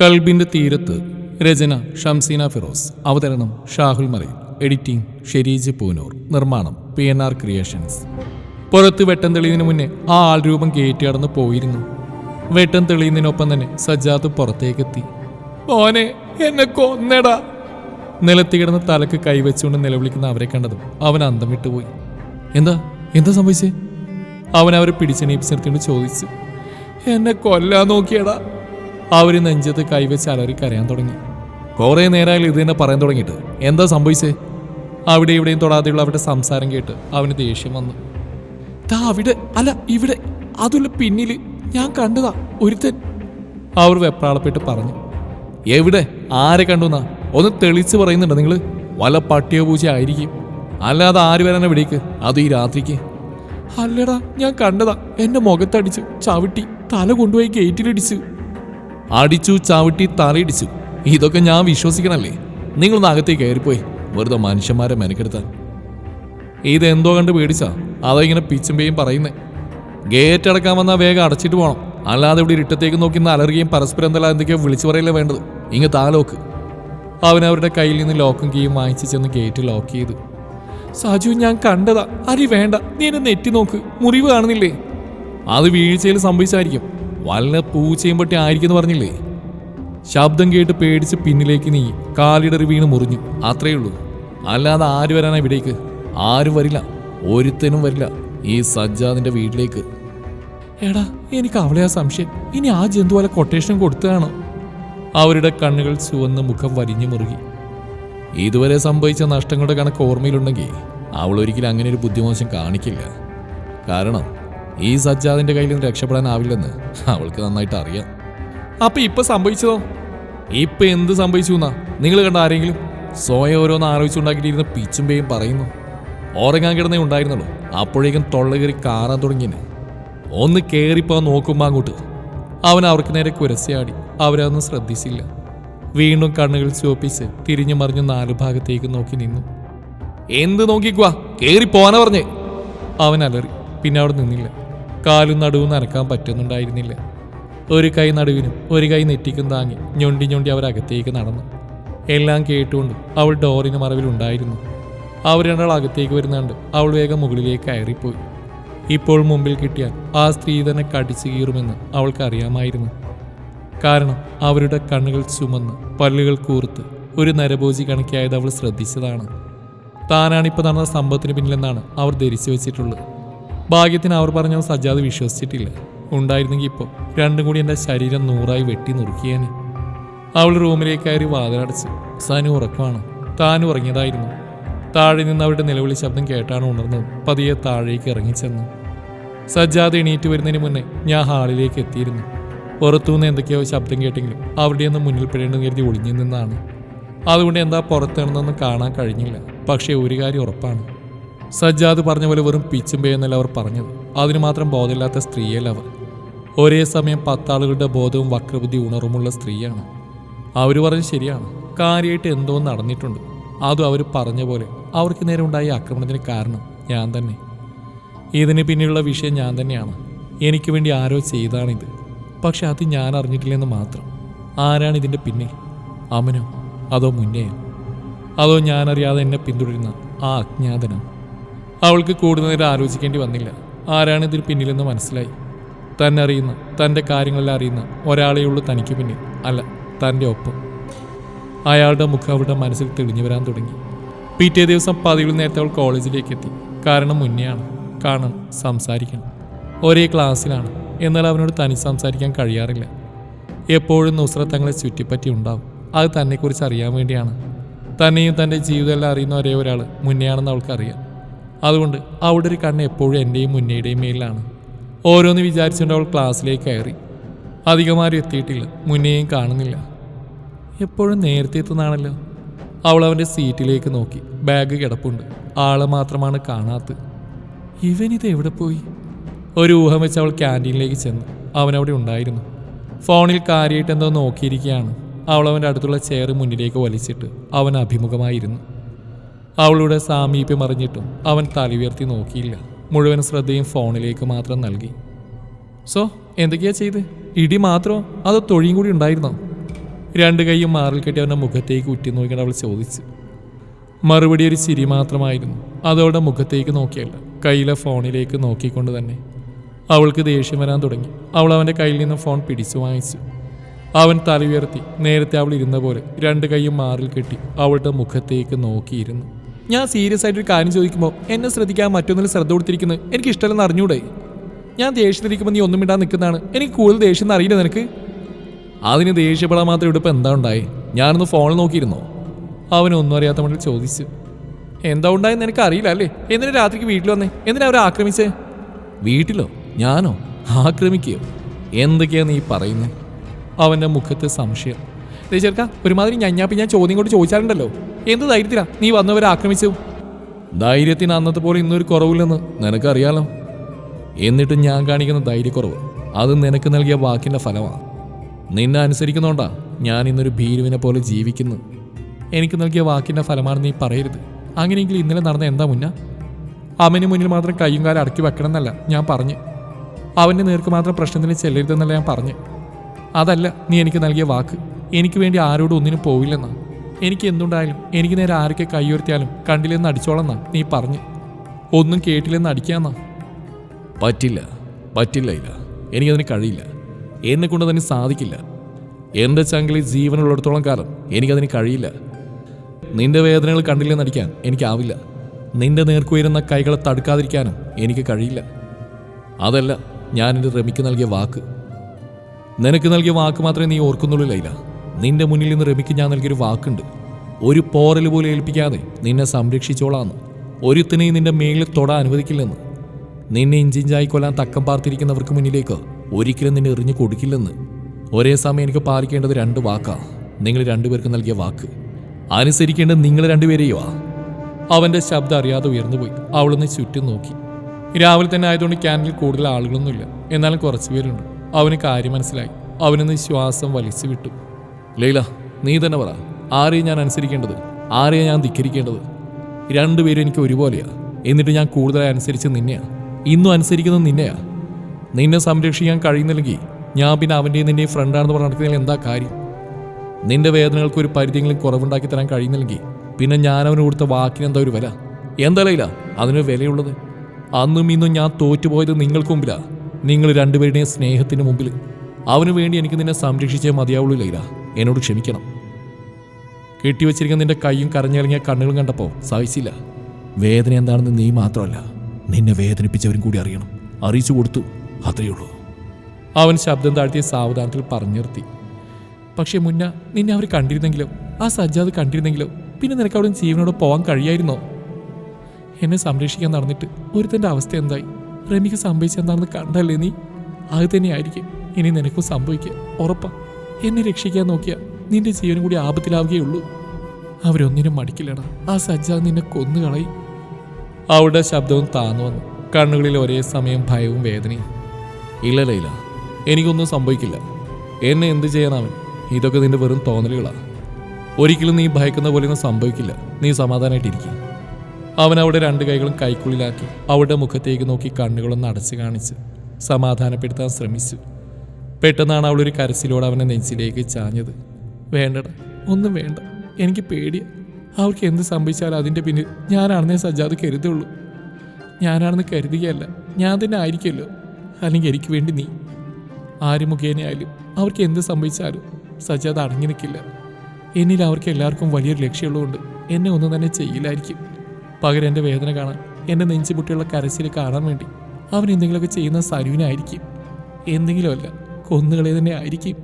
കൽബിന്റെ തീരത്ത് രചന ഷംസീന ഫിറോസ് അവതരണം ഷാഹുൽ മലയിൽ എഡിറ്റിംഗ് ഷെരീജ് പൂനൂർ നിർമ്മാണം പി എൻ ആർ ക്രിയേഷൻസ്. പുറത്ത് വെട്ടം തെളിയുന്നതിന് മുന്നേ ആ ആൾ രൂപം കയറ്റി കടന്ന് പോയിരുന്നു. വെട്ടം തെളിയുന്നതിനൊപ്പം തന്നെ സജ്ജാദ് പുറത്തേക്കെത്തി. ഓനെ എന്നെ കൊന്നടാ. നിലത്തി കിടന്ന് തലക്ക് കൈവച്ചുകൊണ്ട് നിലവിളിക്കുന്ന അവരെ കണ്ടതും അവൻ അന്തം വിട്ടുപോയി എന്താ? എന്താ സംഭവിച്ചേ? അവൻ അവരെ പിടിച്ചെണീപ്പിച്ച് ചേർത്തിട്ട് ചോദിച്ചു. എന്നെ കൊല്ലാൻ നോക്കിയടാ. അവർ നെഞ്ചത്ത് കൈവച്ച് അലറി കരയാൻ തുടങ്ങി. കുറേ നേരമായാലും ഇത് തന്നെ പറയാൻ തുടങ്ങിയിട്ട്. എന്താ സംഭവിച്ചേ? അവിടെ ഇവിടെയും തൊടാതെയുള്ള അവരുടെ സംസാരം കേട്ട് അവന് ദേഷ്യം വന്നു. താ അവിടെ അല്ല ഇവിടെ. അതുള്ള പിന്നിൽ ഞാൻ കണ്ടതാ ഒരുത്തൻ. അവർ വെപ്രാളപ്പെട്ട് പറഞ്ഞു. എവിടെ? ആരെ കണ്ടുന്നാ? ഒന്ന് തെളിച്ച് പറയുന്നുണ്ട് നിങ്ങൾ വല്ല പട്ടിയോ പൂച്ച ആയിരിക്കും. അല്ലാതെ ആര് വരാനാ ഇവിടേക്ക് അത് ഈ രാത്രിക്ക്. അല്ലടാ ഞാൻ കണ്ടതാ. എന്റെ മുഖത്തടിച്ച് ചവിട്ടി തല കൊണ്ടുപോയി ഗേറ്റിലിടിച്ചു. അടിച്ചു ചവിട്ടി തറയിടിച്ചു. ഇതൊക്കെ ഞാൻ വിശ്വസിക്കണല്ലേ? നിങ്ങളൊന്ന് അകത്തേക്ക് കയറിപ്പോയി. വെറുതെ മനുഷ്യന്മാരെ മെനക്കെടുത്താൻ ഇതെന്തോ കണ്ട് പേടിച്ചാ. അതോ ഇങ്ങനെ പിച്ചും പേയും പറയുന്നേ. ഗേറ്റ് അടക്കാൻ വന്നാൽ വേഗം അടച്ചിട്ട് പോകണം അല്ലാതെ ഇവിടെ ഇരുട്ടത്തേക്ക് നോക്കി അലറുകയും പരസ്പരം എന്തെല്ലാം എന്തൊക്കെയോ വിളിച്ചു പറയല്ലേ വേണ്ടത്. ഇങ്ങ് താലോക്ക് അവൻ അവരുടെ കയ്യിൽ നിന്ന് ലോക്കും കീയും വാങ്ങിച്ച് ചെന്ന് ഗേറ്റ് ലോക്ക് ചെയ്തു. സാജു ഞാൻ കണ്ടതാ. അരി വേണ്ട. നീ എന്നെ നെറ്റി നോക്ക്. മുറിവ് കാണുന്നില്ലേ? അത് വീഴ്ചയിൽ സംഭവിച്ചായിരിക്കും. വല്ല പൂച്ചയും പറ്റി ആയിരിക്കും പറഞ്ഞില്ലേ? ശബ്ദം കേട്ട് പേടിച്ച് പിന്നിലേക്ക് നീ കാലിടറി വീണ് മുറിഞ്ഞു. അത്രയേ ഉള്ളൂ. അല്ലാതെ ആര് വരാനാ ഇവിടേക്ക്? ആരും വരില്ല. ഒരുത്തനും വരില്ല ഈ സജ്ജാദിന്റെ വീട്ടിലേക്ക്. എടാ എനിക്ക് അവളെ ആ സംശയം. ഇനി ആ ജന്തു വല്ല കൊട്ടേഷൻ കൊടുത്തതാണോ? അവരുടെ കണ്ണുകൾ ചുവന്ന് മുഖം വലിഞ്ഞു മുറുകി. ഇതുവരെ സംഭവിച്ച നഷ്ടങ്ങളുടെ കണക്ക് ഓർമ്മയിലുണ്ടെങ്കിൽ അവൾ ഒരിക്കലും അങ്ങനെ ഒരു ബുദ്ധിമോശം കാണിക്കില്ല. കാരണം ഈ സജ്ജാദിന്റെ കയ്യിൽ നിന്ന് രക്ഷപ്പെടാനാവില്ലെന്ന് അവൾക്ക് നന്നായിട്ട് അറിയാം. അപ്പൊ ഇപ്പൊ സംഭവിച്ചതോ? ഇപ്പൊ എന്ത് സംഭവിച്ചു എന്നാ നിങ്ങൾ കണ്ട ആരെങ്കിലും? സ്വയം ഓരോന്ന് ആലോചിച്ചുണ്ടാക്കിയിട്ടിരുന്ന പിച്ചും പേയും പറയുന്നു. ഉറങ്ങാൻ കിടന്നേ ഉണ്ടായിരുന്നുള്ളൂ. അപ്പോഴേക്കും തൊള്ള കയറി കാറാൻ തുടങ്ങിന് ഒന്ന് കേറിപ്പോ നോക്കുമ്പോ അങ്ങോട്ട്. അവൻ അവർക്ക് നേരെ കുരസയാടി. അവരതൊന്നും ശ്രദ്ധിച്ചില്ല. വീണ്ടും കണ്ണുകൾ ചുവപ്പിച്ച് തിരിഞ്ഞു മറിഞ്ഞു നാല് ഭാഗത്തേക്ക് നോക്കി നിന്നു. എന്ത് നോക്കിക്കുവാ? കേറി പോവാനാ പറഞ്ഞേ. അവൻ അലറി. പിന്നെ അവിടെ നിന്നില്ല. കാലും നടുവും നനക്കാൻ പറ്റുന്നുണ്ടായിരുന്നില്ല. ഒരു കൈ നടുവിനും ഒരു കൈ നെറ്റിക്കും താങ്ങി ഞൊണ്ടി ഞൊണ്ടി അവരകത്തേക്ക് നടന്നു. എല്ലാം കേട്ടുകൊണ്ട് അവൾ ഡോറിന് മറവിലുണ്ടായിരുന്നു അവർ രണ്ടാൾ അകത്തേക്ക് വരുന്നുണ്ട് അവൾ വേഗം മുകളിലേക്ക് കയറിപ്പോയി. ഇപ്പോൾ മുമ്പിൽ കിട്ടിയാൽ ആ സ്ത്രീ തന്നെ കടിച്ചു കീറുമെന്ന് അവൾക്കറിയാമായിരുന്നു കാരണം അവരുടെ കണ്ണുകൾ ചുമന്ന് പല്ലുകൾ കൂർത്ത് ഒരു നരഭോജി കണക്കിയായത് അവൾ ശ്രദ്ധിച്ചതാണ്. താനാണിപ്പോൾ നടന്ന സംഭവത്തിന് പിന്നിലെന്നാണ് അവർ ധരിച്ചു വെച്ചിട്ടുള്ളത്. ഭാഗ്യത്തിന് അവർ പറഞ്ഞ സജ്ജാദ് വിശ്വസിച്ചിട്ടില്ല. ഉണ്ടായിരുന്നെങ്കിൽ ഇപ്പോൾ രണ്ടും കൂടി എന്റെ ശരീരം നൂറായി വെട്ടി നുറുക്കിയേനെ. അവൾ റൂമിലേക്ക് കയറി വാതിലടച്ച് സനു ഉറക്കമാണ്. താൻ ഉറങ്ങിയതായിരുന്നു. താഴെ നിന്ന് അവരുടെ നിലവിളി ശബ്ദം കേട്ടാണ് ഉണർന്നത് പതിയെ താഴേക്ക് ഇറങ്ങിച്ചെന്നു. സജ്ജാദ് എണീറ്റ് വരുന്നതിന് മുന്നേ ഞാൻ ഹാളിലേക്ക് എത്തിയിരുന്നു. പുറത്തുനിന്ന് എന്തൊക്കെയോ ശബ്ദം കേട്ടെങ്കിലും അവിടെയൊന്നും മുന്നിൽ പെടേണ്ടെന്ന് കരുതി ഒളിഞ്ഞു നിന്നാണ്. അതുകൊണ്ട് എന്താ പുറത്തിറന്നൊന്നും കാണാൻ കഴിഞ്ഞില്ല. പക്ഷേ ഒരു കാര്യം ഉറപ്പാണ്. സജ്ജാദ് പറഞ്ഞ പോലെ വെറും പിച്ചും പേയെന്നല്ല അവർ പറഞ്ഞത്. അതിന് മാത്രം ബോധമില്ലാത്ത സ്ത്രീയല്ല അവർ. ഒരേ സമയം പത്താളുകളുടെ ബോധവും വക്രബുദ്ധി ഉണർവുമുള്ള സ്ത്രീയാണ്. അവർ പറഞ്ഞ് ശരിയാണ്. കാര്യമായിട്ട് എന്തോ നടന്നിട്ടുണ്ട്. അതും അവർ പറഞ്ഞ പോലെ അവർക്ക് നേരെ ഉണ്ടായ ആക്രമണത്തിന് കാരണം ഞാൻ തന്നെ. ഇതിന് പിന്നിലുള്ള വിഷയം ഞാൻ തന്നെയാണ്. എനിക്ക് വേണ്ടി ആരോ ചെയ്താണിത്. പക്ഷെ അത് ഞാൻ അറിഞ്ഞിട്ടില്ലെന്ന് മാത്രം. ആരാണ് ഇതിന്റെ പിന്നിൽ? അമനോ അതോ മുന്നേ അതോ ഞാനറിയാതെ എന്നെ പിന്തുടരുന്ന ആ അജ്ഞാതനോ? അവൾക്ക് കൂടുതൽ നേരം ആലോചിക്കേണ്ടി വന്നില്ല. ആരാണ് ഇതിന് പിന്നിലെന്ന് മനസ്സിലായി. തന്നെ അറിയുന്ന തന്റെ കാര്യങ്ങളെല്ലാം അറിയുന്ന ഉള്ളൂ തനിക്ക് പിന്നിൽ. അല്ല തന്റെ ഒപ്പം. അയാളുടെ മുഖം അവളുടെ മനസ്സിൽ തെളിഞ്ഞു വരാൻ തുടങ്ങി. പിറ്റേ ദിവസം പതിവിൽ നേരത്തെ അവൾ കോളേജിലേക്ക് എത്തി. കാരണം മുന്നെയാണ്. കാണണം സംസാരിക്കണം. ഒരേ ക്ലാസ്സിലാണ്. എന്നാൽ അവനോട് തനി സംസാരിക്കാൻ കഴിയാറില്ല. എപ്പോഴും നുസ്രത്ത് തങ്ങളെ ചുറ്റിപ്പറ്റി ഉണ്ടാവും. അത് തന്നെക്കുറിച്ച് അറിയാൻ വേണ്ടിയാണ്. തന്നെയും തന്റെ ജീവിതമെല്ലാം അറിയുന്ന ഒരേ ഒരാൾ മുന്നെയാണെന്ന് അവൾക്കറിയാം. അതുകൊണ്ട് അവിടെ ഒരു കണ്ണ് എപ്പോഴും എന്റെയും മുന്നയുടെയും മേലിലാണ്. ഓരോന്ന് വിചാരിച്ചുകൊണ്ട് അവൾ ക്ലാസ്സിലേക്ക് കയറി. അധികമാരും എത്തിയിട്ടില്ല. മുന്നേയും കാണുന്നില്ല. എപ്പോഴും നേരത്തെ എത്തുന്നതാണല്ലോ. അവൾ അവന്റെ സീറ്റിലേക്ക് നോക്കി. ബാഗ് കിടപ്പുണ്ട്. ആളെ മാത്രമാണ് കാണാത്തത്. ഇവനിത് എവിടെ പോയി? ഒരു ഊഹം വെച്ച് അവൾ ക്യാന്റീനിലേക്ക് ചെന്നു. അവൻ അവിടെ ഉണ്ടായിരുന്നു. ഫോണിൽ കാര്യമായിട്ട് എന്തോ നോക്കിയിരിക്കുകയാണ്. അവൾ അവന്റെ അടുത്തുള്ള ചെയർ മുന്നിലേക്ക് വലിച്ചിട്ട് അവൻ അഭിമുഖമായിരുന്നു. അവളുടെ സാമീപ്യം അറിഞ്ഞിട്ടും അവൻ തലയുയർത്തി നോക്കിയില്ല. മുഴുവൻ ശ്രദ്ധയും ഫോണിലേക്ക് മാത്രം നൽകി. സോ എന്തൊക്കെയാ ചെയ്ത്? ഇടി മാത്രമോ അതോ തൊഴിയും കൂടി ഉണ്ടായിരുന്നോ? രണ്ട് കൈയും മാറിൽ കെട്ടി അവന്റെ മുഖത്തേക്ക് ഉറ്റി നോക്കിയിട്ട് അവൾ ചോദിച്ചു. മറുപടി ഒരു ചിരി മാത്രമായിരുന്നു. അതവളുടെ മുഖത്തേക്ക് നോക്കിയല്ല. കയ്യിലെ ഫോണിലേക്ക് നോക്കിക്കൊണ്ട് തന്നെ. അവൾക്ക് ദേഷ്യം വരാൻ തുടങ്ങി. അവൾ അവന്റെ കയ്യിൽ നിന്ന് ഫോൺ പിടിച്ചു വാങ്ങിച്ചു. അവൻ തല ഉയർത്തി നേരത്തെ അവൾ ഇരുന്ന പോലെ രണ്ട് കൈയും മാറിൽ കെട്ടി അവളുടെ മുഖത്തേക്ക് നോക്കിയിരുന്നു. ഞാൻ സീരിയസ് ആയിട്ടൊരു കാര്യം ചോദിക്കുമ്പോൾ എന്നെ ശ്രദ്ധിക്കാൻ മറ്റൊന്നിൽ ശ്രദ്ധ കൊടുത്തിരിക്കുന്നത് എനിക്ക് ഇഷ്ടമല്ലെന്ന് അറിഞ്ഞൂടെ? ഞാൻ ദേഷ്യത്തിരിക്കുമ്പോൾ നീ ഒന്നും ഇടാൻ നിൽക്കുന്നതാണ്. എനിക്ക് കൂടുതൽ ദേഷ്യം എന്ന് അറിയില്ല നിനക്ക്. അതിന് ദേഷ്യപ്പെടാൻ മാത്രം ഇവിടെ എന്താ ഉണ്ടായി? ഞാനൊന്ന് ഫോണിൽ നോക്കിയിരുന്നോ? അവനൊന്നും അറിയാത്ത മട്ടിൽ ചോദിച്ചു. എന്താ ഉണ്ടായെന്ന് എനിക്ക് അറിയില്ല അല്ലേ? എന്തിനാ രാത്രിക്ക് വീട്ടിൽ വന്നേ? എന്തിനാ അവരെ ആക്രമിച്ചേ? വീട്ടിലോ? ഞാനോ? ആക്രമിക്കുകയോ എന്തൊക്കെയാണ് നീ പറയുന്നത് അവന്റെ മുഖത്ത് സംശയം. ദേ ചെറുക്ക ഒരുമാതിരി ഞഞ്ഞാപ്പി ഞാൻ ചോദ്യം കൊണ്ട് ചോദിച്ചാലുണ്ടല്ലോ. എന്ത് ധൈര്യത്തിലാ? നീ വന്നവരെ ആക്രമിച്ചു. ധൈര്യത്തിന് അന്നത്തെ പോലെ ഇന്നൊരു കുറവില്ലെന്ന് നിനക്കറിയാലോ? എന്നിട്ട് ഞാൻ കാണിക്കുന്ന ധൈര്യക്കുറവ് അത് നിനക്ക് നൽകിയ വാക്കിന്റെ ഫലമാണ്. നിന്നെ അനുസരിക്കുന്നോണ്ടാ ഞാൻ ഇന്നൊരു ഭീരുവിനെ പോലെ ജീവിക്കുന്നു. എനിക്ക് നൽകിയ വാക്കിന്റെ ഫലമാണ് നീ പറയരുത്. അങ്ങനെയെങ്കിൽ ഇന്നലെ നടന്ന എന്താ മുന്ന? അവന് മുന്നിൽ മാത്രം കയ്യും കാലം അടക്കി വെക്കണം എന്നല്ല ഞാൻ പറഞ്ഞു. അവന്റെ നേർക്ക് മാത്രം പ്രശ്നത്തിന് ചെല്ലരുതെന്നല്ല ഞാൻ പറഞ്ഞു. അതല്ല നീ എനിക്ക് നൽകിയ വാക്ക്. എനിക്ക് വേണ്ടി ആരോടും ഒന്നിനും പോവില്ലെന്നാ. എനിക്ക് എന്തുണ്ടായാലും എനിക്ക് നേരെ ആരൊക്കെ കൈയുയർത്തിയാലും കണ്ടില്ലെന്ന് അടിച്ചോളന്നാ നീ പറഞ്ഞു. ഒന്നും കേട്ടില്ലെന്ന് അടിക്കാന്നാ. പറ്റില്ല പറ്റില്ല ഇല്ല എനിക്കതിന് കഴിയില്ല. എന്നെ കൊണ്ട് അതിന് സാധിക്കില്ല. എന്റെ ചങ്കിളിൽ ജീവനുള്ളിടത്തോളം കാലം എനിക്കതിന് കഴിയില്ല. നിന്റെ വേദനകൾ കണ്ടില്ലെന്ന് അടിക്കാൻ എനിക്കാവില്ല. നിന്റെ നേർക്കുയരുന്ന കൈകളെ തടുക്കാതിരിക്കാനും എനിക്ക് കഴിയില്ല. അതല്ല ഞാൻ എന്റെ റമിക്ക് നൽകിയ വാക്ക്. നിനക്ക് നൽകിയ വാക്ക് മാത്രമേ നീ ഓർക്കുന്നുള്ളൂ ലൈല. നിന്റെ മുന്നിൽ നിന്ന് റമിക്ക് ഞാൻ നൽകിയൊരു വാക്കുണ്ട്. ഒരു പോറൽ പോലെ ഏൽപ്പിക്കാതെ നിന്നെ സംരക്ഷിച്ചോളാന്ന്. ഒരുത്തിനെയും നിന്റെ മേലിൽ തൊടാൻ അനുവദിക്കില്ലെന്ന്. നിന്നെ ഇഞ്ചിഞ്ചായി കൊല്ലാൻ തക്കം പാർത്തിരിക്കുന്നവർക്ക് മുന്നിലേക്ക് ഒരിക്കലും നിന്നെ എറിഞ്ഞു കൊടുക്കില്ലെന്ന്. ഒരേ സമയം എനിക്ക് പാലിക്കേണ്ടത് രണ്ട് വാക്കാ. നിങ്ങൾ രണ്ടുപേർക്ക് നൽകിയ വാക്ക്. അനുസരിക്കേണ്ടത് നിങ്ങൾ രണ്ടുപേരെയോ അവന്റെ ശബ്ദം അറിയാതെ ഉയർന്നുപോയി. അവളൊന്ന് ചുറ്റും നോക്കി. രാവിലെ തന്നെ ആയതുകൊണ്ട് ക്യാനിൽ കൂടുതൽ ആളുകളൊന്നുമില്ല. എന്നാലും കുറച്ച് പേരുണ്ട്. അവന് കാര്യം മനസ്സിലായി. അവനൊന്ന് ശ്വാസം വലിച്ചു വിട്ടു. ലൈല നീ തന്നെ പറ. ആരെയും ഞാൻ അനുസരിക്കേണ്ടത്? ആരെയും ഞാൻ ധിക്കരിക്കേണ്ടത്? രണ്ടുപേരും എനിക്ക് ഒരുപോലെയാണ് എന്നിട്ട് ഞാൻ കൂടുതലായി അനുസരിച്ച് നിന്നെയാ. ഇന്നും അനുസരിക്കുന്നത് നിന്നെയാ. നിന്നെ സംരക്ഷിക്കാൻ കഴിയുന്നില്ലെങ്കിൽ ഞാൻ പിന്നെ അവന്റെയും നിന്റെയും ഫ്രണ്ടാണെന്ന് പറഞ്ഞ് നടക്കുന്നതിൽ എന്താ കാര്യം? നിന്റെ വേദനകൾക്ക് ഒരു പരിധിയെങ്കിലും കുറവുണ്ടാക്കി തരാൻ കഴിയുന്നില്ലെങ്കിൽ പിന്നെ ഞാൻ അവന് കൊടുത്ത വാക്കിന് എന്താ ഒരു വില? എന്താ ലൈല അതിനൊരു വിലയുള്ളത്? അന്നും ഇന്നും ഞാൻ തോറ്റുപോയത് നിങ്ങൾക്ക് മുമ്പിലാ. നിങ്ങൾ രണ്ടുപേരുടെയും സ്നേഹത്തിന് മുമ്പിൽ അവന് വേണ്ടി എനിക്ക് നിന്നെ സംരക്ഷിച്ചേ മതിയാവുള്ളൂ ലൈല. എന്നോട് ക്ഷമിക്കണം. കെട്ടിവെച്ചിരിക്കുന്ന നിന്റെ കൈയും കരഞ്ഞിറങ്ങിയ കണ്ണുകളും കണ്ടപ്പോൾ സഹിച്ചില്ല. വേദന എന്താണെന്ന് നീ മാത്രമല്ല നിന്നെ വേദനിപ്പിച്ചവരും കൂടി അറിയണം. അറിയിച്ചു കൊടുത്തു അത്രയേ ഉള്ളൂ. അവൻ ശബ്ദം താഴ്ത്തിയ സാവധാനത്തിൽ പറഞ്ഞു നിർത്തി. പക്ഷെ മുന്ന നിന്നെ അവർ കണ്ടിരുന്നെങ്കിലോ ആ സജ്ജാത് കണ്ടിരുന്നെങ്കിലോ പിന്നെ നിനക്ക് അവിടെ ജീവനോട് പോകാൻ കഴിയായിരുന്നോ? എന്നെ സംരക്ഷിക്കാൻ നടന്നിട്ട് ഒരുത്തന്റെ അവസ്ഥ എന്തായി? റമിക്ക് സംഭവിച്ചെന്താണെന്ന് കണ്ടല്ലേ നീ? അത് തന്നെയായിരിക്കും. ഇനി നിനക്കും സംഭവിക്കുക ഉറപ്പാ. എന്നെ രക്ഷിക്കാൻ നോക്കിയാ നിന്റെ ജീവനും കൂടി ആപത്തിലാവുകയുള്ളൂ അവരൊന്നിനും മടിക്കില്ലടാ. ആ സജ്ജാദ് നിന്നെ കൊന്നു കൊന്നുകളയും അവളുടെ ശബ്ദവും താന്നു വന്നു. കണ്ണുകളിൽ ഒരേ സമയം ഭയവും വേദനയും. ഇല്ല ലൈല എനിക്കൊന്നും സംഭവിക്കില്ല. എന്നെ എന്ത് ചെയ്യാനാവൻ ഇതൊക്കെ നിന്റെ വെറും തോന്നലുകളാണ് ഒരിക്കലും നീ ഭയക്കുന്ന പോലെയൊന്നും സംഭവിക്കില്ല. നീ സമാധാനമായിട്ടിരിക്കും അവൻ അവിടെ രണ്ട് കൈകളും കൈക്കുള്ളിലാക്കി അവളുടെ മുഖത്തേക്ക് നോക്കി കണ്ണുകളൊന്ന് അടച്ചു കാണിച്ച് സമാധാനപ്പെടുത്താൻ ശ്രമിച്ചു. പെട്ടെന്നാണ് ഒരു കരച്ചിലോട് അവനെ നെഞ്ചിലേക്ക് ചാഞ്ഞത്. വേണ്ടട ഒന്നും വേണ്ട. എനിക്ക് പേടി അവർക്ക് എന്ത് സംഭവിച്ചാലും അതിന്റെ പിന്നിൽ ഞാനാണെന്നേ സജ്ജാത് കരുതുള്ളൂ. ഞാനാണെന്ന് കരുതുകയല്ല. ഞാൻ തന്നെ ആയിരിക്കുമല്ലോ. അല്ലെങ്കിൽ എനിക്ക് വേണ്ടി നീ. ആര് മുഖേനയായാലും അവർക്ക് എന്ത് സംഭവിച്ചാലും സജ്ജാത് അടങ്ങി നിൽക്കില്ല. എന്നിൽ അവർക്ക് എല്ലാവർക്കും വലിയൊരു ലക്ഷ്യമുള്ളതുകൊണ്ട് എന്നെ ഒന്നും തന്നെ ചെയ്യില്ലായിരിക്കും. പകരം എന്റെ വേദന കാണാൻ എന്റെ നെഞ്ചുപൊട്ടിയുള്ള കരച്ചിൽ കാണാൻ വേണ്ടി അവൻ എന്തെങ്കിലുമൊക്കെ ചെയ്യുന്ന സരുവിനായിരിക്കും എന്തെങ്കിലുമല്ല. കൊന്നുകളെ തന്നെ ആയിരിക്കും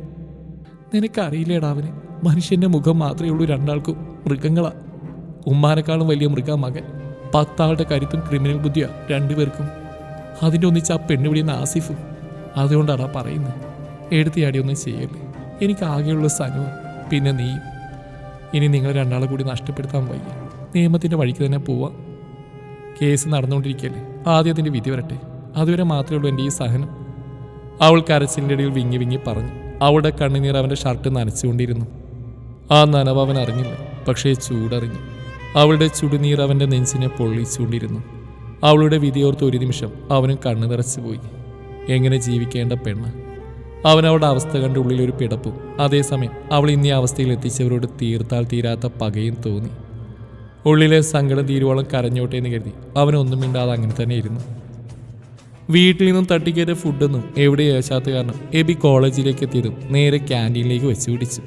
നിനക്കറിയില്ലേടാ അവന്? മനുഷ്യന്റെ മുഖം മാത്രമേ ഉള്ളൂ രണ്ടാൾക്കും മൃഗങ്ങളാ. ഉമ്മാനെക്കാളും വലിയ മൃഗ മകൻ. പത്താളുടെ കരുത്തും ക്രിമിനൽ ബുദ്ധിയാ രണ്ടുപേർക്കും. അതിന്റെ ഒന്നിച്ച് ആ പെണ്ണുപിടിയുന്ന ആസിഫും. അതുകൊണ്ടാടാ പറയുന്നത്. എടുത്തിയാടി ഒന്നും ചെയ്യല്ലേ. എനിക്ക് ആകെയുള്ള സനുവ പിന്നെ നീ ഇനി നിങ്ങൾ രണ്ടാളെ കൂടി നഷ്ടപ്പെടുത്താൻ വയ്യ. നിയമത്തിന്റെ വഴിക്ക് തന്നെ പോവാം. കേസ് നടന്നുകൊണ്ടിരിക്കുകയല്ലേ ആദ്യം വിധി വരട്ടെ. അതുവരെ മാത്രമേ ഉള്ളൂ എന്റെ ഈ സഹനം. അവൾ കരച്ചിലിന്റെ ഇടയിൽ വിങ്ങി വിങ്ങി പറഞ്ഞു. അവളുടെ കണ്ണുനീർ അവന്റെ ഷർട്ട് നനച്ചുകൊണ്ടിരുന്നു. ആ നനവ് അവൻ അറിഞ്ഞില്ല പക്ഷേ ചൂടറിഞ്ഞു. അവളുടെ ചുടുനീർ അവന്റെ നെഞ്ചിനെ പൊള്ളിച്ചുകൊണ്ടിരുന്നു. അവളുടെ വിധിയോർത്ത് ഒരു നിമിഷം അവനും കണ്ണു നിറച്ചു പോയി. എങ്ങനെ ജീവിക്കേണ്ട പെണ്ണ്? അവൻ അവളുടെ അവസ്ഥ കണ്ട് ഉള്ളിലൊരു പിടപ്പും. അതേസമയം അവൾ ഇന്നീ അവസ്ഥയിൽ എത്തിച്ചവരോട് തീർത്താൽ തീരാത്ത പകയും തോന്നി. ഉള്ളിലെ സങ്കടം തീരുവോളം കരഞ്ഞോട്ടെ എന്ന് കരുതി അവനൊന്നും മിണ്ടാതെ അങ്ങനെ തന്നെ ഇരുന്നു. വീട്ടിൽ നിന്നും തട്ടിക്കയറ്റ ഫുഡൊന്നും എവിടെ ഏശാത്ത കാരണം എബി കോളേജിലേക്ക് എത്തിയതും നേരെ ക്യാന്റീനിലേക്ക് വെച്ച് പിടിച്ചു.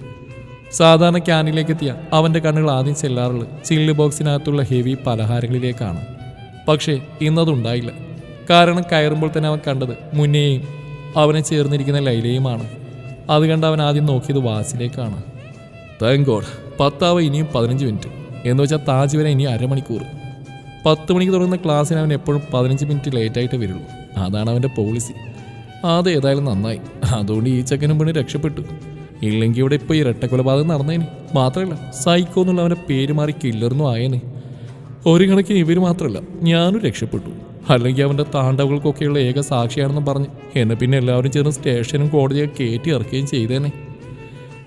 സാധാരണ ക്യാന്റീനിലേക്ക് എത്തിയ അവന്റെ കണ്ണുകൾ ആദ്യം ചെല്ലാറുള്ളത് ചില്ല് ബോക്സിനകത്തുള്ള ഹെവി പലഹാരങ്ങളിലേക്കാണ്. പക്ഷേ ഇന്നതുണ്ടായില്ല. കാരണം കയറുമ്പോൾ തന്നെ അവൻ കണ്ടത് മുന്നേയും അവനെ ചേർന്നിരിക്കുന്ന ലൈലയുമാണ്. അത് കണ്ട് അവൻ ആദ്യം നോക്കിയത് വാസിലേക്കാണ്. താങ്ക് ഗോഡ് പത്താവ ഇനിയും പതിനഞ്ച് മിനിറ്റ്. എന്ന് വെച്ചാൽ താജ് വരെ ഇനി അരമണിക്കൂർ പത്ത് മണിക്ക് തുടങ്ങുന്ന ക്ലാസ്സിന് അവൻ എപ്പോഴും പതിനഞ്ച് മിനിറ്റ് ലേറ്റായിട്ട് വരുള്ളൂ. അതാണ് അവന്റെ പോളിസി അത് ഏതായാലും നന്നായി. അതുകൊണ്ട് ഈ ചെക്കനും പെണ്ണ് രക്ഷപ്പെട്ടു. ഇല്ലെങ്കിൽ ഇവിടെ ഇപ്പോൾ ഇരട്ടക്കൊലപാതകം നടന്നേനെ. മാത്രമല്ല സൈക്കോ എന്നുള്ള അവന്റെ പേര് മാറി കില്ലർന്നു ആയേനെ. ഒരു കണക്കിന് ഇവർ മാത്രമല്ല ഞാനും രക്ഷപ്പെട്ടു. അല്ലെങ്കിൽ അവന്റെ താണ്ടവുകൾക്കൊക്കെയുള്ള ഏക സാക്ഷിയാണെന്ന് പറഞ്ഞ് എന്നെ പിന്നെ എല്ലാവരും ചേർന്ന് സ്റ്റേഷനും കോടതിയൊക്കെ കയറ്റി ഇറക്കുകയും ചെയ്തേനെ.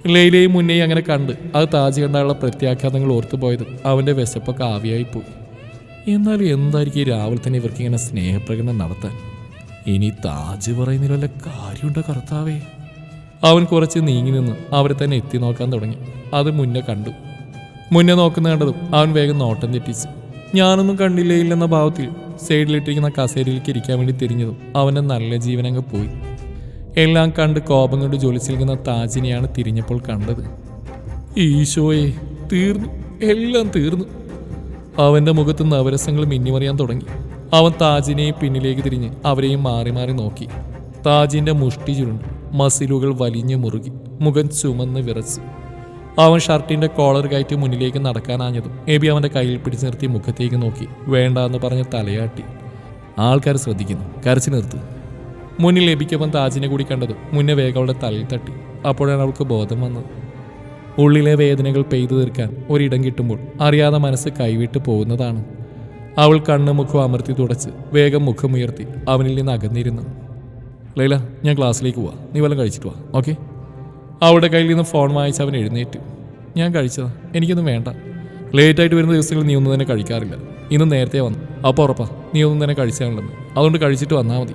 ലൈലയും മുന്നേയും അങ്ങനെ കണ്ട് അത് താജ് കണ്ടാലുള്ള പ്രത്യാഘാതങ്ങൾ ഓർത്തു പോയത് അവന്റെ വിശപ്പൊക്കെ ആവിയായി പോയി എന്നാലും എന്തായിരിക്കും ഈ രാവിലെ തന്നെ ഇവർക്ക് ഇങ്ങനെ സ്നേഹപ്രകടനം നടത്താൻ? ഇനി താജ് പറയുന്നതിൽ വല്ല കാര്യമുണ്ടോ കർത്താവേ? അവൻ കുറച്ച് നീങ്ങി നിന്ന് അവരെ തന്നെ എത്തി നോക്കാൻ തുടങ്ങി. അത് മുന്നേ കണ്ടു. മുന്നേ നോക്കുന്ന കണ്ടതും അവൻ വേഗം നോട്ടം തെറ്റിച്ചു. ഞാനൊന്നും കണ്ടില്ലേ ഇല്ലെന്ന ഭാവത്തിൽ സൈഡിലിട്ടിരിക്കുന്ന കസേരയിലേക്ക് ഇരിക്കാൻ വേണ്ടി തിരിഞ്ഞതും അവന്റെ നല്ല ജീവനങ്ങ് പോയി. എല്ലാം കണ്ട് കോപം കൊണ്ട് ജോലിച്ചിരിക്കുന്ന താജിനെയാണ് തിരിഞ്ഞപ്പോൾ കണ്ടത്. ഈശോയെ തീർന്നു. എല്ലാം തീർന്നു. അവന്റെ മുഖത്ത് നവരസങ്ങൾ മിന്നിമറിയാൻ തുടങ്ങി. അവൻ താജിനെ പിന്നിലേക്ക് തിരിഞ്ഞ് അവരെയും മാറി മാറി നോക്കി. താജിന്റെ മുഷ്ടി ചുരുണ്ട് മസിലുകൾ വലിഞ്ഞു മുറുകി മുഖം ചുമന്ന് വിറച്ചു. അവൻ ഷർട്ടിന്റെ കോളർ കയറ്റി മുന്നിലേക്ക് നടക്കാനാഞ്ഞതും എബി അവന്റെ കയ്യിൽ പിടിച്ചു നിർത്തി മുഖത്തേക്ക് നോക്കി വേണ്ട എന്ന് പറഞ്ഞ് തലയാട്ടി. ആൾക്കാർ ശ്രദ്ധിക്കുന്നു കരച്ചു നിർത്ത്. മുന്നിൽ എബിക്കൊപ്പം താജിനെ കൂടി കണ്ടതും മുന്നേ വേഗം അവളുടെ തലയിൽ തട്ടി. അപ്പോഴാണ് അവൾക്ക് ബോധം വന്നത്. ഉള്ളിലെ വേദനകൾ പെയ്തു തീർക്കാൻ ഒരിടം കിട്ടുമ്പോൾ അറിയാതെ മനസ്സ് കൈവിട്ട് പോകുന്നതാണ്. അവൾ കണ്ണ് മുഖം അമർത്തി തുടച്ച് വേഗം മുഖമുയർത്തി അവനിൽ നിന്ന് അകന്നിരുന്നു. ലൈല ഞാൻ ക്ലാസ്സിലേക്ക് പോവാ. നീ വല്ലതും കഴിച്ചിട്ട് വാ. ഓക്കെ? അവളുടെ കയ്യിൽ നിന്ന് ഫോൺ വാങ്ങിച്ച് അവൻ എഴുന്നേറ്റു. ഞാൻ കഴിച്ചതാ. എനിക്കൊന്നും വേണ്ട. ലേറ്റ് ആയിട്ട് വരുന്ന ദിവസങ്ങളിൽ നീ ഒന്നും തന്നെ കഴിക്കാറില്ല. ഇന്ന് നേരത്തെ വന്നു. അപ്പോൾ ഉറപ്പാ. നീ ഒന്നും തന്നെ കഴിച്ചാണല്ലെന്ന് അതുകൊണ്ട് കഴിച്ചിട്ട് വന്നാൽ മതി.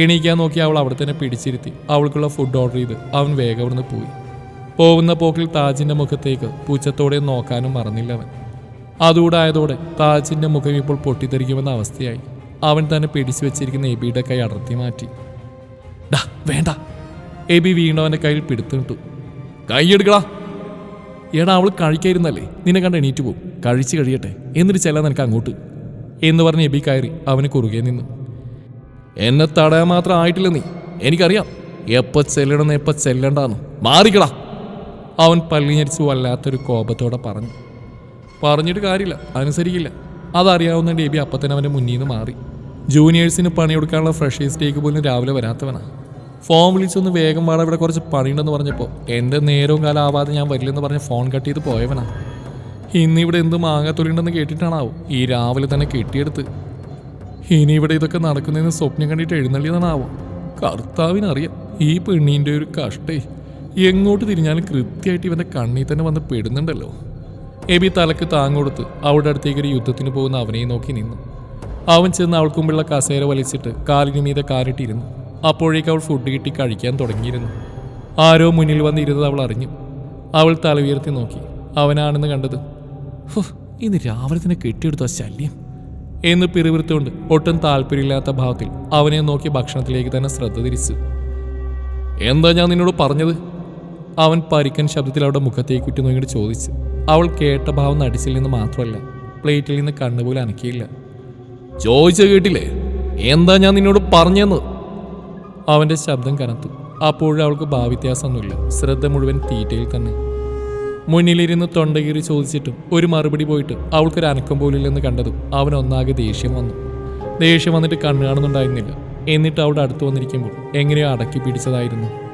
എണീക്കാൻ നോക്കി അവൾ അവിടെ തന്നെ പിടിച്ചിരുത്തി അവൾക്കുള്ള ഫുഡ് ഓർഡർ ചെയ്ത് അവൻ വേഗം അവിടുന്ന് പോയി. പോകുന്ന പോക്കിൽ താജിന്റെ മുഖത്തേക്ക് പൂച്ചത്തോടെ നോക്കാനും മറന്നില്ല അവൻ. അതുകൂടായതോടെ താജിന്റെ മുഖം ഇപ്പോൾ പൊട്ടിത്തെറിക്കുമെന്ന അവസ്ഥയായി. അവൻ തന്നെ പിടിച്ചു വെച്ചിരിക്കുന്ന എബിയുടെ കൈ അടർത്തി മാറ്റി. ഡാ വേണ്ട. എബി വീണ്ടും അവന്റെ കയ്യിൽ പിടുത്തിട്ടു കൈയെടുക്കടാ എടാ അവൾ കഴിക്കായിരുന്നല്ലേ? നിന്നെ കണ്ട് എണീറ്റ് പോകും കഴിച്ച് കഴിയട്ടെ. എന്നിട്ട് ചെല്ലാൻ നിനക്ക് അങ്ങോട്ട്. എന്ന് പറഞ്ഞ് എബി കയറി അവന് കുറുകെ നിന്നു. എന്നെ തടയാൻ മാത്രം ആയിട്ടില്ല നീ. എനിക്കറിയാം. എപ്പോൾ ചെല്ലണമെന്ന് എപ്പോൾ ചെല്ലണ്ടാന്ന്. മാറിക്കടാ. അവൻ പല്ലിഞ്ഞരിച്ചു വല്ലാത്തൊരു കോപത്തോടെ പറഞ്ഞു. പറഞ്ഞിട്ട് കാര്യമില്ല അനുസരിക്കില്ല അതറിയാവുന്ന ഡേബി അപ്പം തന്നെ അവന്റെ മുന്നിൽ നിന്ന് മാറി. ജൂനിയേഴ്സിന് പണിയെടുക്കാനുള്ള ഫ്രഷേഴ്സ് ഡേക്ക് പോലും രാവിലെ വരാത്തവനാണ് ഫോൺ വിളിച്ചൊന്ന് വേഗം വേണം ഇവിടെ കുറച്ച് പണിയുണ്ടെന്ന് പറഞ്ഞപ്പോൾ എന്റെ നേരവും കാലം ആവാതെ ഞാൻ വരില്ലെന്ന് പറഞ്ഞ് ഫോൺ കട്ട് ചെയ്ത് പോയവനാ. ഇന്നിവിടെ എന്ത് മാങ്ങാത്തൊലിയുണ്ടെന്ന് കേട്ടിട്ടാണാവോ ഈ രാവിലെ തന്നെ കെട്ടിയെടുത്ത്. ഇനി ഇവിടെ ഇതൊക്കെ നടക്കുന്നതെന്ന് സ്വപ്നം കണ്ടിട്ട് എഴുന്നള്ളിയതാണാവോ? കർത്താവിനറിയാം ഈ പെണ്ണീന്റെ ഒരു കഷ്ടേ. എങ്ങോട്ട് തിരിഞ്ഞാലും കൃത്യമായിട്ട് ഇവന്റെ കണ്ണിൽ തന്നെ വന്ന് പെടുന്നുണ്ടല്ലോ. എബി തലക്ക് താങ്ങൊടുത്ത് അവളുടെ അടുത്തേക്ക് ഒരു യുദ്ധത്തിന് പോകുന്ന അവനെ നോക്കി നിന്നു. അവൻ ചെന്ന് അവൾക്ക് മുമ്പുള്ള കസേര വലിച്ചിട്ട് കാലിനു മീതെ കാലിട്ടിരുന്നു. അപ്പോഴേക്ക് അവൾ ഫുഡ് കിട്ടി കഴിക്കാൻ തുടങ്ങിയിരുന്നു. ആരോ മുന്നിൽ വന്നിരുന്നത് അവൾ അറിഞ്ഞു. അവൾ തല ഉയർത്തി നോക്കി. അവനാണെന്ന് കണ്ടത് ഇന്ന് രാവിലെ തന്നെ കെട്ടിയെടുത്ത ശല്യം. എന്ന് പിറുവിറുത്തുകൊണ്ട് ഒട്ടും താല്പര്യമില്ലാത്ത ഭാവത്തിൽ അവനെ നോക്കി ഭക്ഷണത്തിലേക്ക് തന്നെ ശ്രദ്ധ തിരിച്ചു. എന്താ ഞാൻ നിന്നോട് പറഞ്ഞത്? അവൻ പരിക്കൻ ശബ്ദത്തിൽ അവളുടെ മുഖത്തേക്ക് ഉറ്റു നോക്കിയിട്ട് ചോദിച്ചു. അവൾ കേട്ട ഭാവം നടിച്ചില്ലെന്ന് മാത്രമല്ല പ്ലേറ്റിൽ നിന്ന് കണ്ണുപോലെ അനക്കിയില്ല. ചോദിച്ച കേട്ടില്ലേ? എന്താ ഞാൻ നിന്നോട് പറഞ്ഞെന്ന്? അവന്റെ ശബ്ദം കനത്തു. അപ്പോഴും അവൾക്ക് ഭാവ്യത്യാസമൊന്നുമില്ല ശ്രദ്ധ മുഴുവൻ തീറ്റയിൽ തന്നെ. മുന്നിലിരുന്ന് തൊണ്ടകീറി ചോദിച്ചിട്ടും ഒരു മറുപടി പോയിട്ട് അവൾക്കൊരു അനക്കം പോലില്ലെന്ന് കണ്ടതും അവൻ ഒന്നാകെ ദേഷ്യം വന്നു. ദേഷ്യം വന്നിട്ട് കണ്ണു കാണുന്നുണ്ടായിരുന്നില്ല. എന്നിട്ട് അവളുടെ അടുത്ത് വന്നിരിക്കുമ്പോൾ എങ്ങനെയോ അടക്കി പിടിച്ചതായിരുന്നു.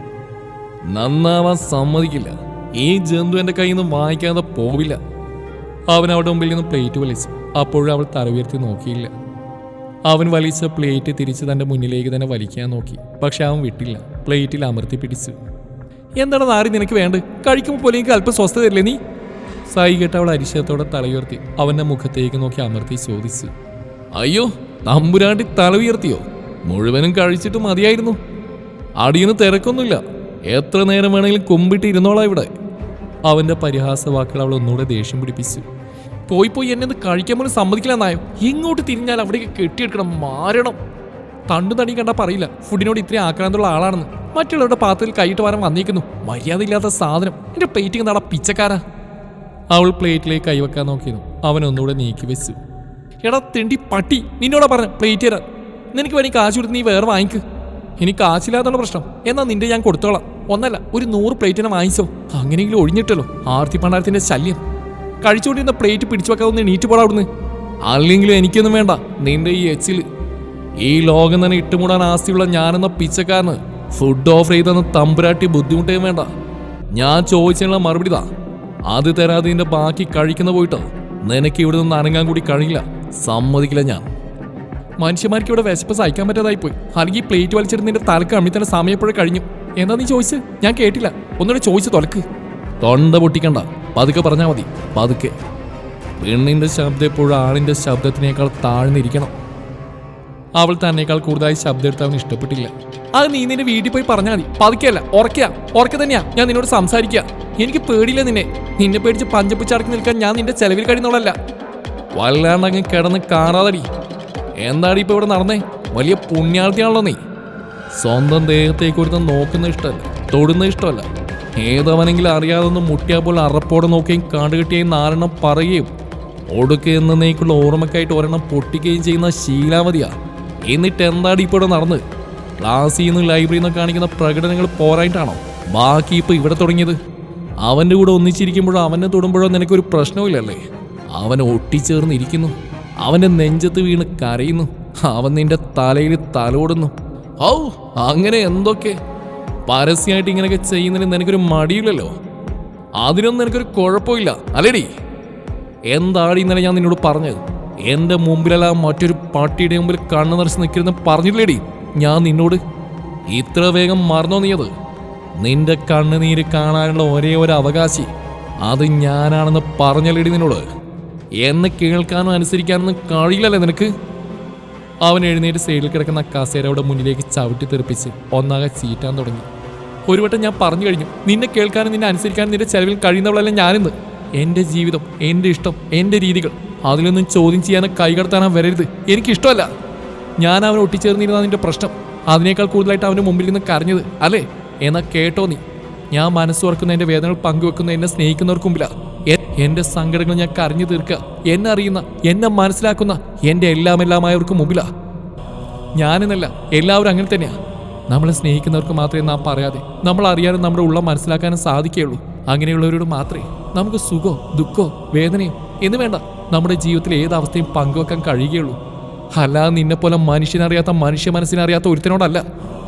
നന്നാവാൻ സമ്മതിക്കില്ല. ഈ ജന്തു എന്റെ കയ്യിൽ നിന്ന് വാങ്ങിക്കാതെ പോവില്ല. അവൻ അവളുടെ മുമ്പിൽ നിന്ന് പ്ലേറ്റ് വലിച്ചു അപ്പോഴും അവൾ തല ഉയർത്തി നോക്കിയില്ല. അവൻ വലിച്ച പ്ലേറ്റ് തിരിച്ച് തന്റെ മുന്നിലേക്ക് തന്നെ വലിക്കാൻ നോക്കി. പക്ഷെ അവൻ വിട്ടില്ല. പ്ലേറ്റിൽ അമർത്തി പിടിച്ചു. എന്താണ് നാരി നിനക്ക് വേണ്ട കഴിക്കുമ്പോൾ പോലെ എനിക്ക് അല്പം സ്വസ്ഥ തരില്ലേ നീ? സൈകെട്ട് അവൾ അരിശയത്തോടെ തലയുയർത്തി അവന്റെ മുഖത്തേക്ക് നോക്കി അമർത്തി ചോദിച്ചു. അയ്യോ തമ്പുരാണ്ടി തല ഉയർത്തിയോ? മുഴുവനും കഴിച്ചിട്ട് മതിയായിരുന്നു. അടിയന് തിരക്കൊന്നുമില്ല. എത്ര നേരം വേണമെങ്കിലും കുമ്പിട്ട് ഇരുന്നോളാം ഇവിടെ. പരിഹാസ വാക്കുകൾ അവൾ ഒന്നുകൂടെ ദേഷ്യം പിടിപ്പിച്ചു. പോയി പോയി എന്നെ ഒന്ന് കഴിക്കാൻ പോലും സമ്മതിക്കില്ല എന്നായോ ഇങ്ങോട്ട് തിരിഞ്ഞാൽ അവിടേക്ക് കെട്ടിയെടുക്കണം മാരണം. തണ്ടു തടി കണ്ടാ പറയില്ല ഫുഡിനോട് ഇത്രയും ആക്രാന്തുള്ള ആളാണെന്ന്. മറ്റുള്ളവരുടെ പാത്രത്തിൽ കൈയിട്ട് വരാൻ വന്നിരിക്കുന്നു. മര്യാദയില്ലാത്ത സാധനം. എന്റെ പ്ലേറ്റിംഗ് നട പിച്ചക്കാരാ. അവൾ പ്ലേറ്റിലേക്ക് കൈവെക്കാൻ നോക്കിയിരുന്നു. അവൻ ഒന്നുകൂടെ നീക്കി വെച്ചു. എടാ തിണ്ടി പട്ടി നിന്നോടാ പറഞ്ഞ പ്ലേറ്റ് തരാൻ. നിനക്ക് വേണമെങ്കിൽ കാശ് കൊടുത്ത് നീ വേറെ വാങ്ങിക്ക്. എനിക്ക് കാശില്ലാത്തുള്ള പ്രശ്നം. എന്നാ നിന്റെ ഞാൻ കൊടുത്തോളാം. ഒന്നല്ല ഒരു നൂറ് പ്ലേറ്റിനെ വാങ്ങിച്ചോ. അങ്ങനെയെങ്കിലും ഒഴിഞ്ഞിട്ടല്ലോ. ആർത്തി പണ്ടാരത്തിന്റെ ശല്യം. കഴിച്ചുകൊണ്ടിരുന്ന പ്ലേറ്റ് പിടിച്ചു വെക്കാതെ ഒന്ന് എണീറ്റ് പോടാ അവിടുന്ന്. അല്ലെങ്കിലും എനിക്കൊന്നും വേണ്ട. നിന്റെ ഈ എച്ചിൽ ഈ ലോകം തന്നെ ഇട്ടുമൂടാൻ ആസ്തിയുള്ള ഞാനെന്ന പിച്ചക്കാരന് ഫുഡ് ഓഫർ ചെയ്തെന്ന് തമ്പുരാട്ടി ബുദ്ധിമുട്ടേ വേണ്ട. ഞാൻ ചോദിച്ചതിനുള്ള മറുപടി താ അത് തരാതെ ബാക്കി കഴിക്കുന്ന പോയിട്ട്. നിനക്ക് ഇവിടെ നിന്ന് അനങ്ങാൻ കൂടി കഴിയില്ല. സമ്മതിക്കില്ല ഞാൻ. മനുഷ്യന്മാർക്ക് ഇവിടെ വിശപ്പ് സഹിക്കാൻ പറ്റാതായി പോയി അല്ലെങ്കിൽ പ്ലേറ്റ് വലിച്ചിരുന്നതിന്റെ തലക്ക് അമ്മി തന്നെ സമയപ്പോഴേ കഴിഞ്ഞു. എന്താ നീ ചോദിച്ചു ഞാൻ കേട്ടില്ല. ഒന്നുകൂടെ ചോദിച്ചു തൊലക്ക്. തൊണ്ട പൊട്ടിക്കണ്ട. പതുക്കെ പറഞ്ഞാൽ മതി. പതുക്കെ. പെണ്ണിന്റെ ശബ്ദം എപ്പോഴും ആണിന്റെ ശബ്ദത്തിനേക്കാൾ താഴ്ന്നിരിക്കണം. അവൾ തന്നെക്കാൾ കൂടുതലായി ശബ്ദം എടുത്ത് അവന് ഇഷ്ടപ്പെട്ടില്ല. അത് നീ നിന്റെ വീട്ടിൽ പോയി പറഞ്ഞാൽ മതി. പതുക്കെയല്ല. ഉറക്കുക ഉറക്കെ തന്നെയാ. ഞാൻ നിന്നോട് സംസാരിക്കുക എനിക്ക് പേടിയില്ല നിന്നെ. നിന്നെ പേടിച്ച് പഞ്ചപ്പിച്ചടക്കി നിൽക്കാൻ ഞാൻ നിന്റെ ചെലവിൽ കഴിയുന്നവളല്ല. വല്ലാണ്ടങ്ങ് കിടന്ന് കാണാതടി. എന്താടി ഇപ്പൊ ഇവിടെ നടന്നേ? വലിയ പുണ്യാർത്ഥിയാണല്ലോ നീ. സ്വന്തം ദേഹത്തേക്ക് ഒരുത്ത നോക്കുന്ന ഇഷ്ടമല്ല തൊടുന്ന ഇഷ്ടമല്ല. ഏതവനെങ്കിലും അറിയാതെ ഒന്ന് മുട്ടിയാൽ അറപ്പോടെ നോക്കുകയും കാണ്ടുകെട്ടിയായി നാലെണ്ണം പറയുകയും ഒടുക്ക് എന്നേക്കുള്ള ഓർമ്മക്കായിട്ട് ഒരെണ്ണം പൊട്ടിക്കുകയും ചെയ്യുന്ന ശീലാവതിയാ. എന്നിട്ട് എന്താണ് ഇപ്പോൾ ഇവിടെ നടന്ന്? ക്ലാസ്സിൽ നിന്ന് ലൈബ്രറിയിൽ നിന്ന് കാണിക്കുന്ന പ്രകടനങ്ങൾ പോരായിട്ടാണോ ബാക്കി ഇപ്പൊ ഇവിടെ തുടങ്ങിയത്? അവന്റെ കൂടെ ഒന്നിച്ചിരിക്കുമ്പോഴോ അവനെ തൊടുമ്പോഴോ നിനക്കൊരു പ്രശ്നവുമില്ലല്ലേ? അവൻ ഒട്ടിച്ചേർന്നിരിക്കുന്നു. അവന്റെ നെഞ്ചത്ത് വീണ് കരയുന്നു. അവൻ നിന്റെ തലയിൽ തലോടുന്നു. ഔ അങ്ങനെ എന്തൊക്കെ? പരസ്യമായിട്ട് ഇങ്ങനെയൊക്കെ ചെയ്യുന്നതിന് നിനക്കൊരു മടിയില്ലല്ലോ. അതിനൊന്നും എനിക്കൊരു കുഴപ്പമില്ല അല്ലേടി? എന്താടി ഇന്നലെ ഞാൻ നിന്നോട് പറഞ്ഞത്? എന്റെ മുമ്പിലല്ല മറ്റൊരു പട്ടിയുടെ മുമ്പിൽ കണ്ണു നിറച്ച് നിൽക്കരുതെന്ന് പറഞ്ഞില്ലേടി ഞാൻ നിന്നോട്? ഇത്ര വേഗം മറന്നോ നീയത് നിന്റെ കണ്ണുനീര് കാണാനുള്ള ഒരേ ഒരു അവകാശി. അത് ഞാനാണെന്ന് പറഞ്ഞല്ലേടി നിന്നോട്. എന്നെ കേൾക്കാനോ അനുസരിക്കാനൊന്നും കഴിയില്ലല്ലേ നിനക്ക്? അവൻ എഴുന്നേറ്റ് സൈഡിൽ കിടക്കുന്ന കസേരയുടെ മുന്നിലേക്ക് ചവിട്ടി തെറിപ്പിച്ച് ഒന്നാകെ ചീറ്റാൻ തുടങ്ങി. ഒരു വട്ടം ഞാൻ പറഞ്ഞു കഴിഞ്ഞു നിന്നെ കേൾക്കാനും നിന്നെ അനുസരിക്കാനും നിന്റെ ചെലവിൽ കഴിയുന്നവളല്ല ഞാനിന്ന്. എന്റെ ജീവിതം എന്റെ ഇഷ്ടം എന്റെ രീതികൾ അതിലൊന്നും ചോദ്യം ചെയ്യാനോ കൈകടത്താനോ വരരുത്. എനിക്കിഷ്ടമല്ല. ഞാൻ അവൻ ഒട്ടിച്ചേർന്നിരുന്ന നിന്റെ പ്രശ്നം. അതിനേക്കാൾ കൂടുതലായിട്ട് അവന്റെ മുമ്പിൽ നിന്ന് കരഞ്ഞത് അല്ലേ? എന്നാ കേട്ടോ നീ. ഞാൻ മനസ്സുറക്കുന്ന എന്റെ വേദനകൾ പങ്കുവെക്കുന്ന എന്നെ സ്നേഹിക്കുന്നവർക്ക് എ- എന്റെ സങ്കടങ്ങൾ ഞാൻ കരഞ്ഞു തീർക്കുക എന്നെ അറിയുന്ന എന്നെ മനസ്സിലാക്കുന്ന എന്റെ എല്ലാം എല്ലാമായവർക്ക് മുമ്പിലാ. ഞാനെന്നല്ല എല്ലാവരും അങ്ങനെ തന്നെയാണ് നമ്മളെ സ്നേഹിക്കുന്നവർക്ക് മാത്രമേ നാം പറയാതെ നമ്മൾ അറിയാനും നമ്മുടെ ഉള്ള മനസ്സിലാക്കാനും സാധിക്കുകയുള്ളൂ. അങ്ങനെയുള്ളവരോട് മാത്രമേ നമുക്ക് സുഖോ ദുഃഖോ വേദനയോ എന്ന് വേണ്ട. നമ്മുടെ ജീവിതത്തിൽ ഏതവസ്ഥയും പങ്കുവെക്കാൻ കഴിയുകയുള്ളൂ. അല്ലാതെ നിന്നെപ്പോലെ മനുഷ്യനറിയാത്ത മനുഷ്യ മനസ്സിനറിയാത്ത ഒരുത്തനോടല്ല.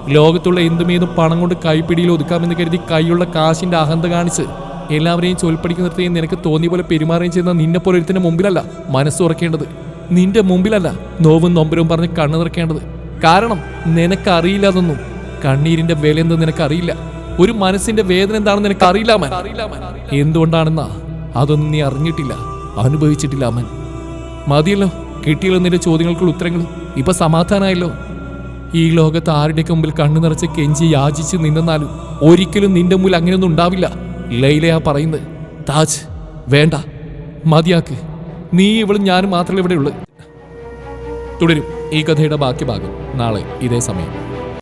ലോകത്തുള്ള എന്തുമേതും പണം കൊണ്ട് കൈപ്പിടിയിൽ ഒതുക്കാമെന്ന് കരുതി കൈയുള്ള കാശിന്റെ അഹന്ത കാണിച്ച് എല്ലാവരെയും ചൊൽപ്പടിക്ക് നിർത്തുകയും നിനക്ക് തോന്നിയ പോലെ പെരുമാറുകയും ചെയ്യുന്ന നിന്നെ പോലെ ഒരുത്തിന്റെ മുമ്പിലല്ല മനസ്സ് തുറക്കേണ്ടത് നിന്റെ മുമ്പിലല്ല നോവും നൊമ്പരവും പറഞ്ഞ് കണ്ണു നിറക്കേണ്ടത്. കാരണം നിനക്കറിയില്ല അതൊന്നും കണ്ണീരിന്റെ വില എന്ത് നിനക്കറിയില്ല. ഒരു മനസ്സിന്റെ വേദന എന്താണെന്ന് നിനക്ക് അറിയില്ല എന്തുകൊണ്ടാണെന്നാ അതൊന്നും നീ അറിഞ്ഞിട്ടില്ല അനുഭവിച്ചിട്ടില്ല അമൻ. മതിയല്ലോ കിട്ടിയല്ലോ നിന്റെ ചോദ്യങ്ങൾക്കുള്ള ഉത്തരങ്ങൾ. ഇപ്പൊ സമാധാനമായല്ലോ ഈ ലോകത്ത് ആരുടെയൊക്കെ മുമ്പിൽ കണ്ണു നിറച്ച് കെഞ്ചി യാചിച്ച് നിന്നെന്നാലും ഒരിക്കലും നിന്റെ മുമ്പിൽ അങ്ങനെയൊന്നും ഉണ്ടാവില്ല. ലൈലയാ പറയുന്നത് താജ് വേണ്ട മതിയാക്ക്. നീ ഇവളും ഞാനും മാത്രമേ ഇവിടെയുള്ളൂ. തുടരും ഈ കഥയുടെ ബാക്കി ഭാഗം നാളെ ഇതേ സമയം.